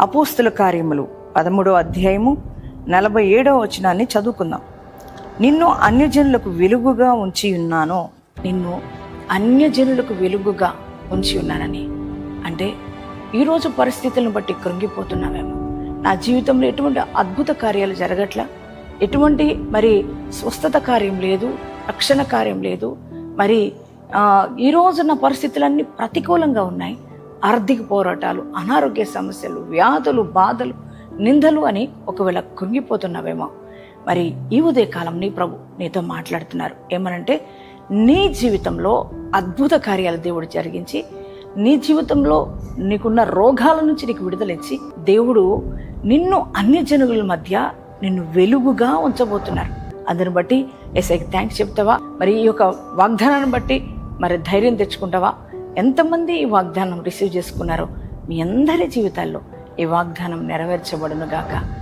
అపోస్తుల కార్యములు పదమూడో అధ్యాయము నలభై ఏడవ వచనాన్ని చదువుకుందాం. నిన్ను అన్యజనులకు వెలుగుగా ఉంచి ఉన్నాను నిన్ను అన్యజనులకు వెలుగుగా ఉంచి ఉన్నానని. అంటే ఈరోజు పరిస్థితులను బట్టి కృంగిపోతున్నామేమో నా జీవితంలో ఎటువంటి అద్భుత కార్యాలు జరగట్లా? ఎటువంటి మరి స్వస్థత కార్యం లేదు రక్షణ కార్యం లేదు. మరి ఆ, ఈ నా పరిస్థితులన్నీ ప్రతికూలంగా ఉన్నాయి. ఆర్థిక పోరాటాలు అనారోగ్య సమస్యలు వ్యాధులు బాధలు నిందలు అని ఒకవేళ కృంగిపోతున్నావేమో. మరి ఈ ఉదయ కాలం నీ ప్రభు నీతో మాట్లాడుతున్నారు. ఏమనంటే నీ జీవితంలో అద్భుత కార్యాలు దేవుడు జరిగించి నీ జీవితంలో నీకున్న రోగాల నుంచి నీకు విడుదలిచ్చి దేవుడు నిన్ను అన్య జనుల మధ్య నిన్ను వెలుగుగా ఉంచబోతున్నారు. అందుని బట్టి ఎస్ఐకి థ్యాంక్స్ చెప్తావా? మరి ఈ యొక్క వాగ్దానాన్ని బట్టి మరి ధైర్యం తెచ్చుకుంటావా? ఎంతమంది ఈ వాగ్దానం రిసీవ్ చేసుకున్నారో మీ అందరి జీవితాల్లో ఈ వాగ్దానం నెరవేర్చబడునుగాక. గాక